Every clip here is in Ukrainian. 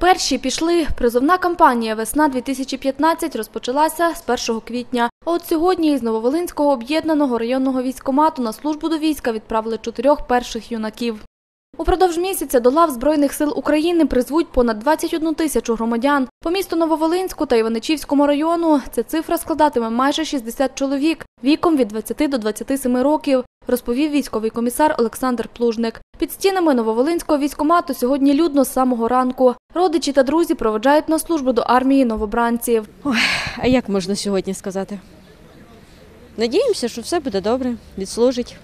Перші пішли. Призовна кампанія «Весна-2015» розпочалася з 1 квітня. А от сьогодні із Нововолинського об'єднаного районного військомату на службу до війська відправили чотирьох перших юнаків. Упродовж місяця до лав Збройних сил України призвуть понад 21 тисячу громадян. По місту Нововолинську та Іваничівському району ця цифра складатиме майже 60 чоловік віком від 20 до 27 років, розповів військовий комісар Олександр Плужник. Під стінами Нововолинського військкомату сьогодні людно з самого ранку. Родичі та друзі проведжають на службу до армії новобранців. А як можна сьогодні сказати? Надіємося, що все буде добре, відслужить.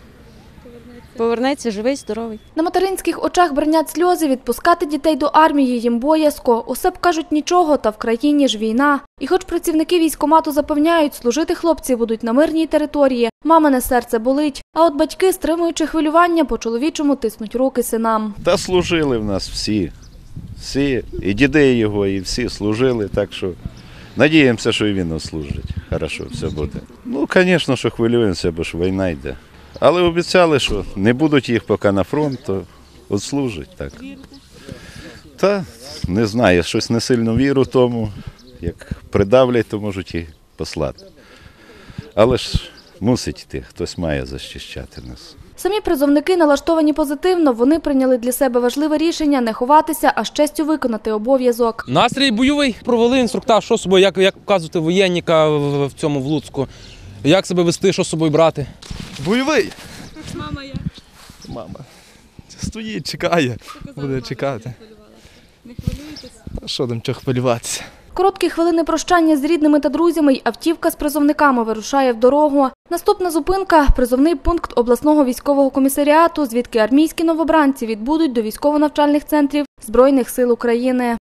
Повернеться живий, здоровий. На материнських очах бринять сльози, відпускати дітей до армії їм боязко. Усе б кажуть нічого, та в країні ж війна. І хоч працівники військкомату запевняють, служити хлопці будуть на мирній території, мамине серце болить. А от батьки, стримуючи хвилювання, по-чоловічому тиснуть руки синам. Та служили в нас всі. Всі, і діди його, і всі служили, так що надіємося, що і він нас служить. Хорошо, все буде. Ну, звісно, що хвилюємося, бо ж війна йде. Але обіцяли, що не будуть їх поки на фронт, то от служать так. Та не знаю, щось не сильно віру тому. Як придавлять, то можуть і послати. Але ж мусить йти, хтось має захищати нас. Самі призовники налаштовані позитивно. Вони прийняли для себе важливе рішення не ховатися, а з честю виконати обов'язок. Настрій бойовий. Провели інструктаж, що собою, як, як показувати воєнника в, в цьому в Луцьку, як себе вести, що з собою брати. Бойовий. Мама як? Мама. Стоїть, чекає. Буде чекати. Не хвилюєтесь? Що там чого хвилюватися? Короткі хвилини прощання з рідними та друзями й автівка з призовниками вирушає в дорогу. Наступна зупинка – призовний пункт обласного військового комісаріату, звідки армійські новобранці відбудуть до військово-навчальних центрів Збройних сил України.